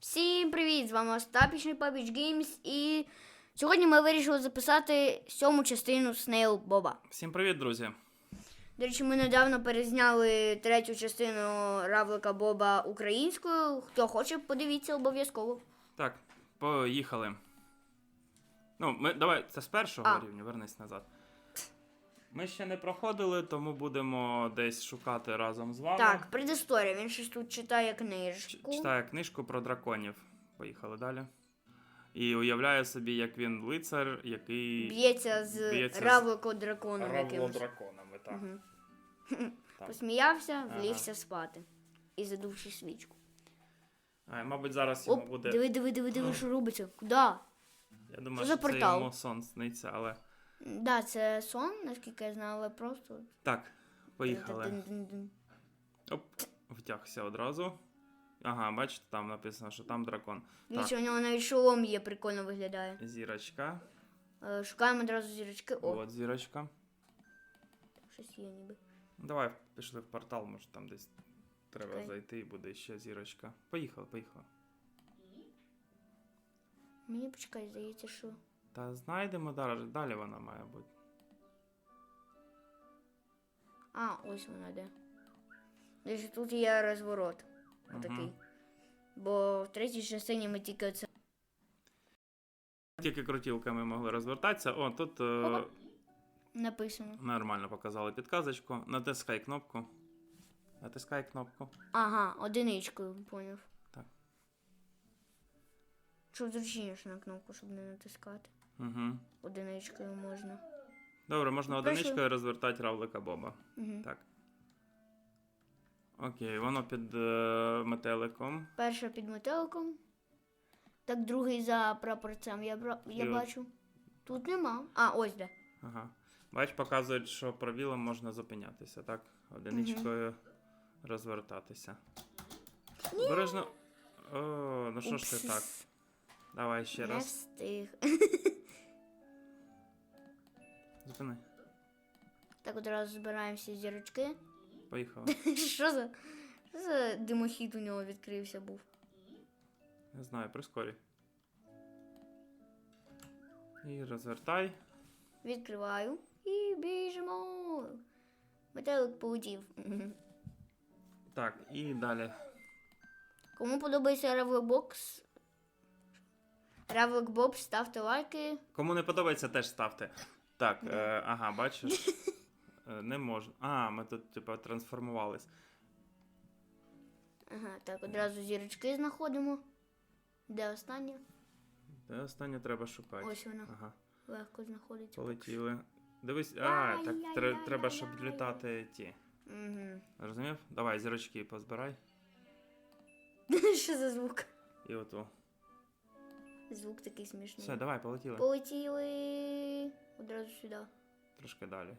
Всім привіт! З вами Остапічний Пабіч Геймс і сьогодні ми вирішили записати сьому частину Снейл Боба. Всім привіт, друзі! До речі, ми недавно перезняли третю частину Равлика Боба українською. Хто хоче, подивіться обов'язково. Так, поїхали. Ну, ми, давай, це з першого А. рівня, вернись назад. Ми ще не проходили, тому будемо десь шукати разом з вами. Так, предісторія. Він щось тут читає Ч- книжку. Читає книжку про драконів. Поїхали далі. І уявляє собі, як він лицар, який. Б'ється з Б'ється з Равлико драконом якимось. драконами, так. Мгм. Так. Посміявся, влігся спати. І задувши свічку. А, мабуть, зараз йому Оп, буде. диви, диви, диви, диви, що робиться. Куди? Я Що думаю, за що це портал? йому сон сниться, але. Да, це сон, наскільки я знаю, але просто. Так, поїхали. Оп, втягся одразу. Ага, бачите, там написано, що там дракон. Дивіться, у нього навіть шолом є, прикольно виглядає. Зірочка. Е, Шукаємо одразу зірочки. О, От зірочка. щось є ніби. Ну, Давай пішли в портал, може там десь треба Окей. зайти і буде ще зірочка. Поїхали, поїхали. Мені почекай, здається, що. Та знайдемо далі, далі вона має бути. А, ось вона де. Десь тут є розворот. Отакий. Мгм. Бо в третій частині ми тільки оце. Тільки крутілками могли розвертатися. О, тут е, Опа. написано. нормально показали підказочку. Натискай кнопку. Натискай кнопку. Ага, одиничкою, поняв. Так. Щоб зручніше на кнопку, щоб не натискати. Угу. Одиничкою можна. Добре, можна Пройшли. одиничкою розвертати равлика Боба. Угу. Так. Окей, воно під е, метеликом. Перша під метеликом. Так, другий за прапорцем я, бра... я бачу. Тут нема. А, ось де. Ага. Бач, показують, що правілом можна зупинятися, так? Одиничкою розвертатися. Обережно. О, ну що ж ти так? Давай ще Не раз. встиг. Зупини. Так одразу збираємо всі зірочки. Поїхали. Що за, що за димохід у нього відкрився був? Не знаю, прискорі. І розвертай. Відкриваю і біжимо. Метелик полетів. Так, і далі. Кому подобається Равликбокс? Равлик Боб, ставте лайки. Кому не подобається, теж ставте. Так, е, ага, бачиш. Е, Не можна. А, ми тут, типу, трансформувались. Ага, так, одразу зірочки знаходимо. Де остання? Де останнє треба шукати. Ось вона. Ага. Легко знаходиться. Полетіли. Дивись, а, так тре- треба, щоб літати ті. Угу. Розумів? Давай, зірочки позбирай. Що за звук? І оту. Звук такий смішний. Все, давай, полетіли. Полетіли одразу сюди. Трошки далі.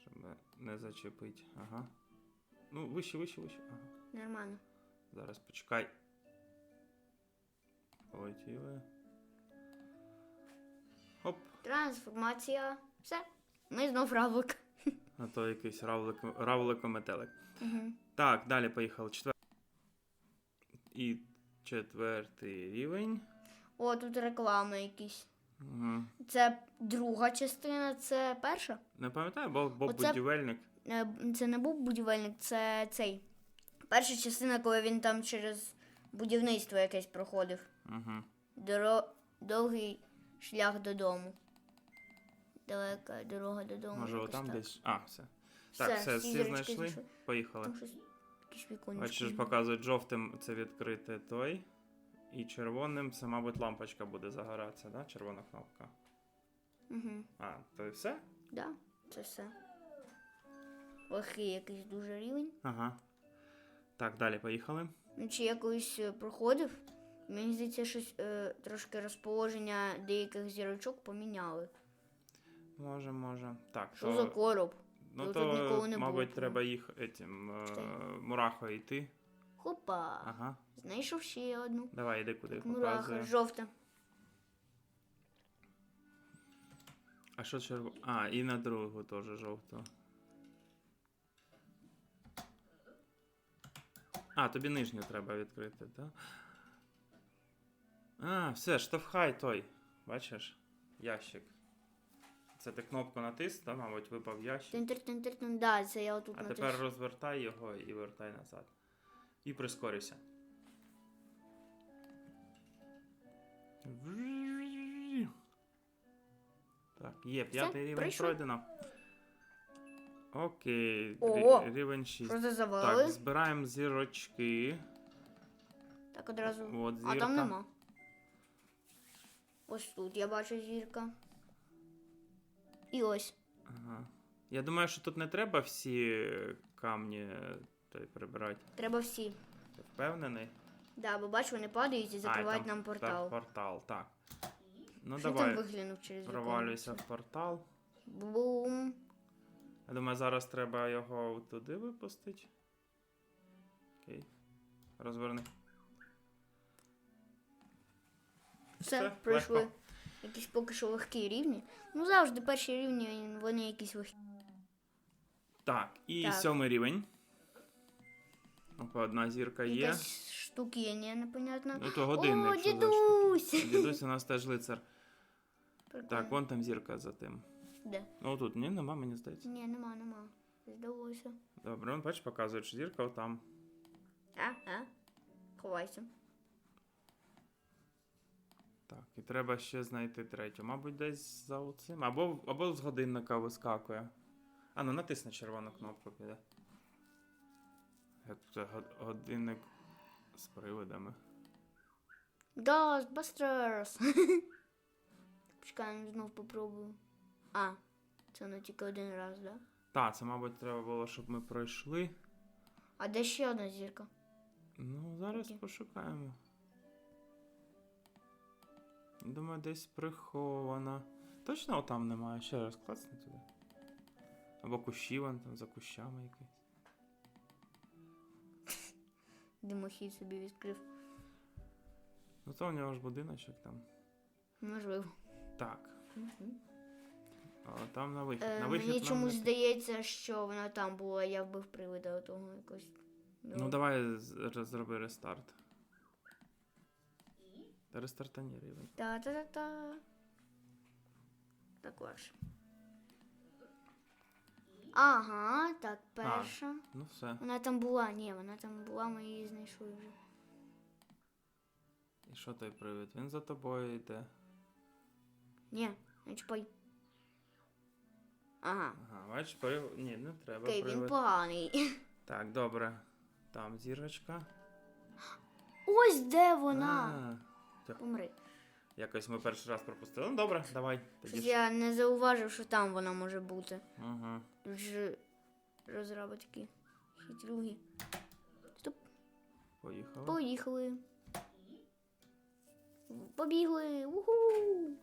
Щоб не- зачепити. Ага. Ну, вище, вище, вище. Ага. Нормально. Зараз почекай. Полетіли. Хоп. Трансформація. Все. Ми знов равлик. А то якийсь равлик- равлико-метелик. Угу. Так, далі поїхали. Четвер... І четвертий рівень. О, тут реклами якісь. Угу. Це друга частина, це перша. Не пам'ятаю, Боб, Боб Оце- будівельник. Е, Це не був будівельник, це цей. Перша частина, коли він там через будівництво якесь проходив. Угу. Доро... Довгий шлях додому. Далека дорога додому. Може, якось отам так. десь. А, все. Так, все, всі зірочки знайшли. знайшли. Поїхали. Там щось, якісь віконечки. Бачиш, показують жовтим це відкрити той. І червоним це, мабуть, лампочка буде загоратися, да? Червона кнопка. Угу. А, то і все? Да, це все. Легкий якийсь дуже рівень. Ага. Так, далі поїхали. Ну, чи я колись е, проходив. Мені здається, щось е, трошки розположення деяких зірочок поміняли. Може, може. Так, Що за короб? ну, Тут то ніколи не було, мабуть, треба їх етім, е, Читай. мурахою йти. Хопа. Ага. Знайшов ще одну. Давай, іди куди Мураха, показує. жовта. А що черво? А, і на другу теж жовту. А, тобі нижню треба відкрити, так? А, все, штовхай той. Бачиш? Ящик. Це ти кнопку натис, та, мабуть, випав ящик. Тин-тин-тин-тин. Да, це я отут А натис. тепер розвертай його і вертай назад. І прискорюйся. Так, є, п'ятий рівень пройшов? пройдено. Окей, О! рівень 6. Що це Так, збираємо зірочки. Так одразу. От А там нема. Ось тут я бачу зірка. І ось. Ага. Я думаю, що тут не треба всі камні той прибирати. Треба всі. Ти впевнений? Да, бо бачу, вони падають і А, закривають там нам портал. Так, портал, так. Ну Що давай, там виглянув через вікно? провалюйся в портал. Бум. Я думаю, зараз треба його туди випустити. Окей. Розверни. Все, Все, пройшли. легко. Якісь поки що легкі рівні. Ну завжди перші рівні, вони якісь легкі. Так, і Так. сьомий рівень. Опа, одна зірка є. Якась штукіння, непонятно. Ну то годинник. О, дідусь! штука. Дідусь у нас теж лицар. Прикольно. Так, вон там зірка за тим. Де? Ну тут ні, нема, мені здається. Ні, нема, нема. Здалося. Добре, он бач, показує, що зірка отам. А, а? Ховайся. Так, і треба ще знайти третю. Мабуть, десь за оцим. Або, або з годинника вискакує. А, ну натисни червону кнопку піде. Це го- годинник з привидами. Ghostbusters! Почекаємо, знов попробую. А, це не тільки один раз, да? Так, це, мабуть, треба було, щоб ми пройшли. А де ще одна зірка? Ну, зараз Окей. пошукаємо. Думаю, десь прихована. Точно отам немає. Ще раз клацни туди. Або кущі вон там за кущами якийсь. Димохід собі відкрив. Ну то у нього ж будиночок там. Можливо. Так. Мгм. А там на вихід. Е, на вихід мені нам чомусь не- здається, що вона там була, я вбив привида того якось. Ну давай з- роз- зроби рестарт. Та рестартані рівень. Та-та-та-та. Так легше. Ага, так, перша. Ну все. Вона там була, ні, вона там була, ми її знайшли вже. І що той привид? Він за тобою йде. Ні, не чіпай. Ага. Ага, бачиш, привид. Ні, не треба. Окей, він привид. поганий. Так, добре. Там зірочка. Ось де вона. А, так, якось ми перший раз пропустили. Ну добре, давай. Тоді Щось ж. я не зауважив, що там вона може бути. Ага. Розраби такі хитрюги. Стоп, Поїхали. поїхали. Побігли. Уху!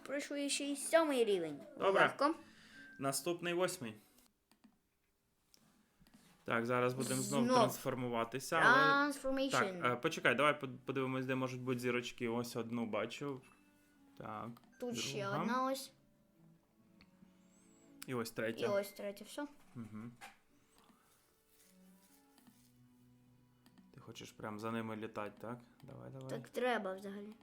Пройшли ще й сьомий рівень. Добре. Легко. Наступний восьмий. Так, зараз будемо знов, Знов. трансформуватися. Але... Так, е, почекай, давай подивимось, де можуть бути зірочки. Ось одну бачу. Так. Тут ще одна ось. І ось І третя. ось третя. Все. Угу. Ти хочеш прям за ними літати, так? Давай, давай. Так треба взагалі.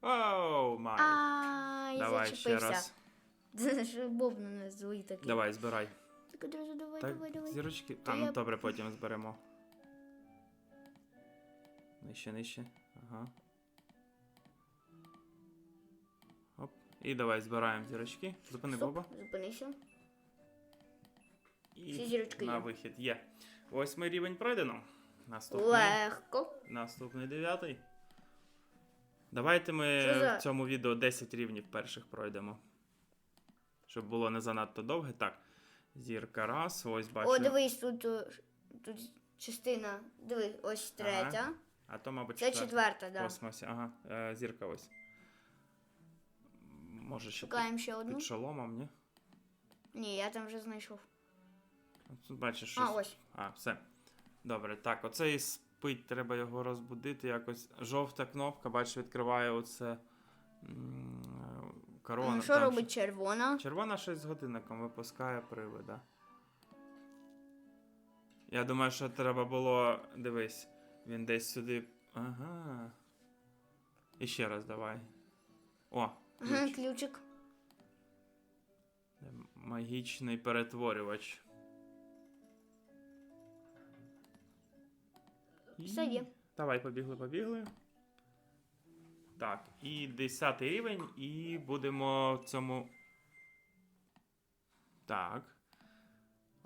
Оу, май. Ай, давай ще зачепився. раз. Це ж Боб на нас злий такий. Давай, збирай. Так одразу давай, Так, давай, давай. зірочки. Та А, ну добре, потім зберемо. Нижче, нижче. Ага. І давай збираємо зірочки. Зупини Стоп, Боба. Зупинися. І Всі зірочки на є. вихід є. Восьмий рівень пройдено. Наступний. Легко. Наступний дев'ятий. Давайте ми Що за- в цьому відео 10 рівнів перших пройдемо. Щоб було не занадто довге. Так. Зірка раз, ось бачу. О, дивись, тут, ш- тут частина. Диви, ось третя. А то, мабуть, Це четверта. В да. космосі. Ага, е, зірка ось. Може ще Шукаємо ще під, одну. під шоломом, ні? Ні, я там вже знайшов. Тут бачиш щось. А, ось. А, все. Добре, так, оцей спить, треба його розбудити якось. Жовта кнопка, бачиш, відкриває оце. м, Корона. Ну, Що там робить червона? Червона щось з годинником випускає привида. Я думаю, що треба було. Дивись, він десь сюди. Ага. І ще раз давай. О, Ага, ключ. ключик. Магічний перетворювач. І- Все є. Давай, побігли, побігли. Так, і 10 рівень, і будемо в цьому. Так.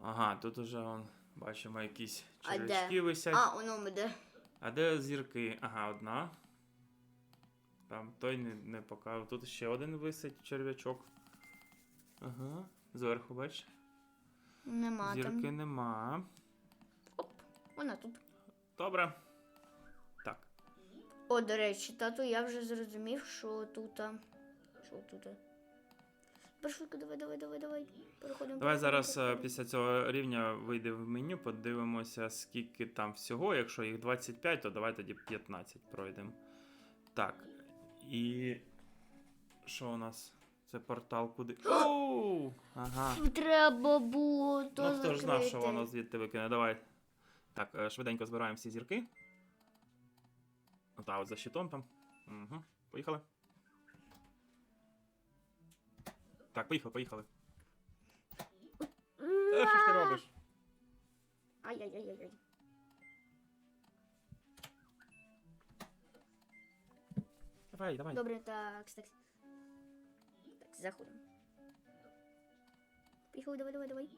Ага, тут уже он, бачимо якісь червячки висять. А, воно буде. А де зірки? Ага, одна. Там той не, не показав. Тут ще один висить черв'ячок. Ага. Зверху, бач. Нема Зірки там. нема. Оп, вона тут. Добре. Так. О, до речі, тату, я вже зрозумів, що тут. а, Що тут? а. Давай, давай, давай, давай. Переходимо. Давай зараз е, переходимо. після цього рівня вийде в меню, подивимося, скільки там всього. Якщо їх 25, то давай тоді 15 пройдемо. Так. І. Що у нас? Це портал куди. Оу! Ага. Треба було то ну хто ж знав, що воно звідти викине. Давай. Так, е, швиденько збираємо всі зірки. Ота, от за щитом там. Угу. Поїхали. Так, поїхали, поїхали. Е, що ж ти робиш? Ай-яй-яй-яй. Давай, давай. Добре, так, так. Так, заходимо. Поїхали, давай, давай, давай.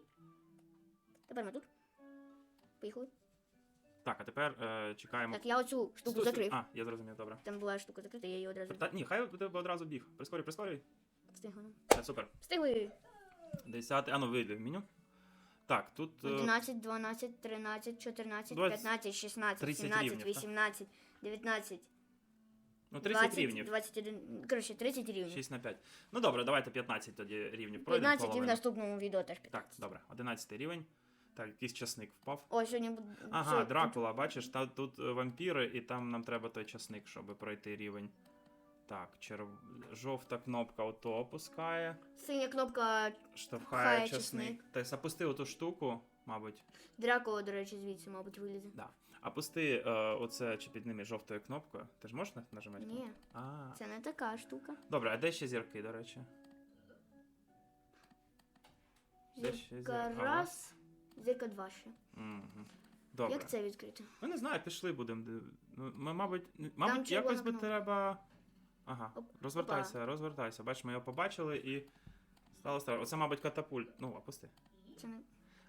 Тепер ми тут. Поїхали. Так, а тепер е, чекаємо. Так, я оцю штуку Стой, стой. закрив. А, я зрозумів, добре. Там була штука закрита, я її одразу Та, ні, хай у тебе одразу біг. Прискорюй, прискорюй. встигла. Все, супер. Встигли. Десятий. А ну вийди в меню. Так, тут. е, 11, 12, 13, 14, Двадцять- 15, 16, 30 17, рівнів, так? 18, 19, ну, 30 20, рівнів. 21, коротше, 30 рівнів. 6 на 5. Ну добре, давайте 15 тоді рівнів пройдемо. 15 і в половину. наступному відео теж Так, добре, 11 рівень. Так, якийсь часник впав. О, сьогодні буде... Ага, все, Дракула, бачиш, та, тут е, вампіри, і там нам треба той часник, щоб пройти рівень. Так, черв... жовта кнопка ото опускає, Синя кнопка штовхає Пхає часник. часник. Та запусти оту штуку, мабуть. Дракула, до речі, звідси, мабуть, вилізе. Да. А пусти е, оце чи під ними жовтою кнопкою. Ти ж можеш нажимати? Ні, А, це не така штука. добре, а де ще зірки, до речі? Де ще Зірка раз, зірка два ще. Угу. Добре. Як це відкрити? Ну не знаю, пішли будемо. Ну, ми, мабуть, н- мабуть, червона якось би кнопка. треба. Ага, Оп, розвертайся, розвертайся. Бач, ми його побачили і стало страшно. Оце, мабуть, катапульт. Ну, опусти. Це не...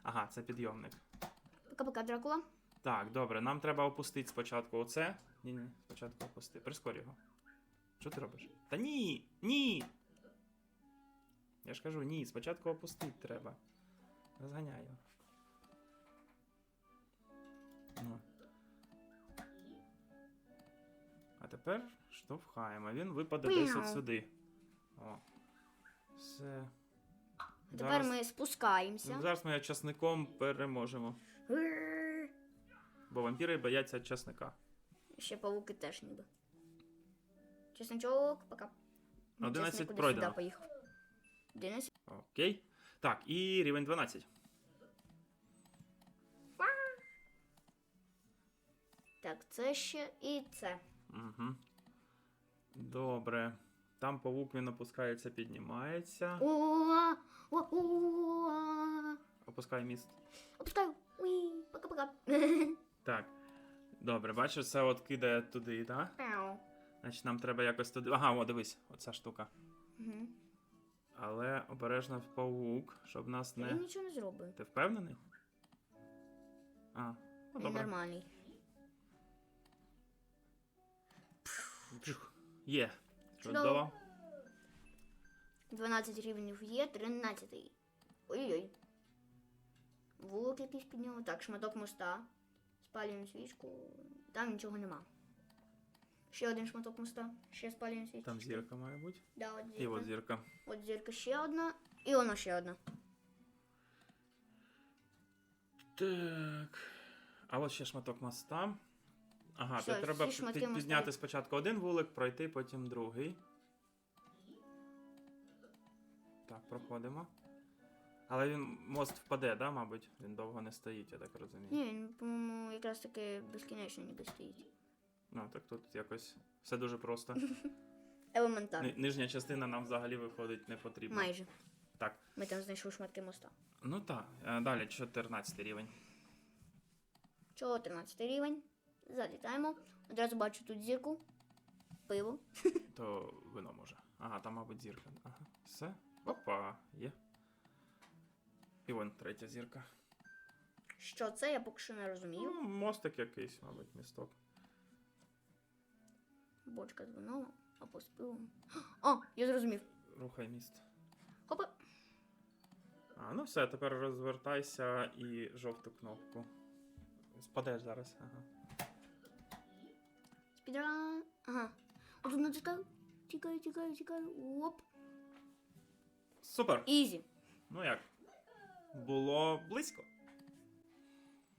Ага, це підйомник. Пока-пока, Дракула. Так, добре, нам треба опустити спочатку оце. Ні, ні, спочатку опусти. Прискорь його. Що ти робиш? Та ні! Ні! Я ж кажу, ні, спочатку опустити треба. Розганяй його. Ну. А тепер штовхаємо. Він випаде десь от сюди. О. Все. Тепер ми спускаємося. Зараз ми часником переможемо. Бо вампіри бояться часника. Ще павуки теж ніби. Чесночок, пока. Ну, 11 чесник кудись пройдено. сюди поїхав. 11. Окей. Так, і рівень 12. Так, це ще і це. Угу. Добре. Там павук він опускається, піднімається. Уа. Опускає міст. Опускаю. Пока-пока. Так. Добре, бачиш, це от кидає туди, так? Значить, нам треба якось туди. Ага, о, дивись, оця штука. Мгм. Але обережно в павук, щоб нас Він не. нічого не зробить. Ти впевнений? А, ну Він добре. нормальний. Є. Чудово. Чудово. 12 рівнів є, 13. Ой-ой. Вулок якийсь підняв. Так, шматок моста. Спалюємо свічку. Там нічого нема. Ще один шматок моста. Ще спалюємо свічку. Там зірка має бути. Да, от зірка. І от зірка. От зірка ще одна. І воно ще одна. Так. А от ще шматок моста. Ага, Все, то треба всі шматки під- моста. підняти спочатку один вулик, пройти потім другий. Так, проходимо. Але він мост впаде, да, мабуть? Він довго не стоїть, я так розумію. Ні, він, по-моєму, якраз таки безкінечно ніби стоїть. Ну, так тут якось все дуже просто. Елементарно. Ни- Нижня частина нам взагалі виходить не потрібна. Майже. Так. Ми там знайшли шматки моста. Ну так, е, далі 14 рівень. 14 рівень. Залітаємо. Одразу бачу тут зірку. Пиво. То вино може. Ага, там, мабуть, зірка. Ага. Все. Опа, є. І вон третя зірка. Що це, я поки що не розумію. Ну, мостик якийсь, мабуть, місток. Бочка з вином або з пивом. О, я зрозумів. Рухай міст. Хопа. А, ну все, тепер розвертайся і жовту кнопку. Спадеш зараз. Ага. Спідран. Ага. Отут натискаю. Тікаю, тікаю, тікаю. Оп. Супер! Ізі. Ну як? Було близько.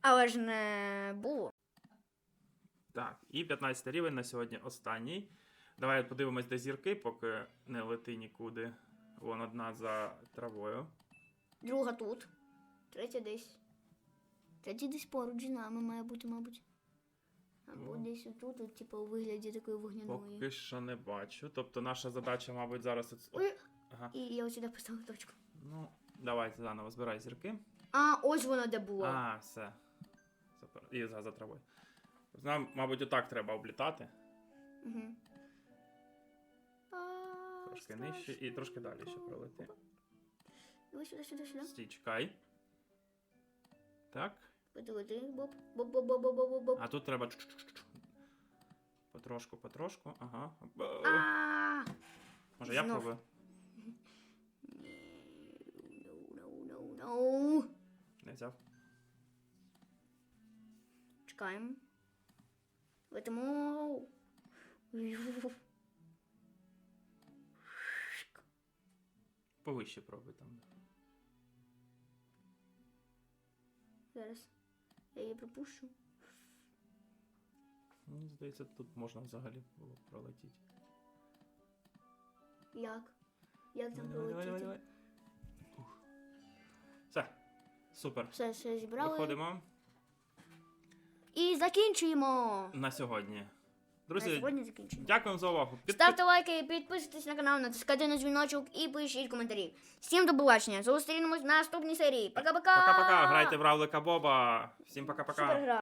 Але ж не було. Так, і 15 рівень на сьогодні останній. Давай подивимось, де зірки, поки не лети нікуди. Вон одна за травою. Друга тут. Третя десь. Третя десь поруч з нами має бути, мабуть. Або Ну. десь отут, от, типу, у вигляді такої вогняної. Поки що не бачу. Тобто наша задача, мабуть, зараз. Ой. Ага. І я ось сюди поставила точку. Ну, давай заново збирай зірки. А, ось воно де було. А, все. Супер. І за, за травою. Нам, мабуть, отак треба облітати. Угу. Трошки нижче і трошки далі ще пролети. Ось сюди, сюди, сюди. Стій, чекай. Так. А тут треба. Потрошку, потрошку. Ага. Бо- А! Може я знов. пробую? No, no. Не взяв. Чекаємо. Летимо. Повище пробуй там. Зараз. Я її пропущу. Мені здається, тут можна взагалі було пролетіти. Як? Як там Давай, давай, давай, пролетіти? Супер. Все, все зібрали. Виходимо І закінчуємо. на сьогодні. На сьогодні закінчуємо. дякуємо за увагу. Підпи- Ставте лайки, підписуйтесь на канал, натискайте на дзвіночок і пишіть коментарі. Всім до побачення. Зустрінемось в наступній серії. Пока-пока. Пока-пока. Грайте в Равлика Боба. Всім пока-пока.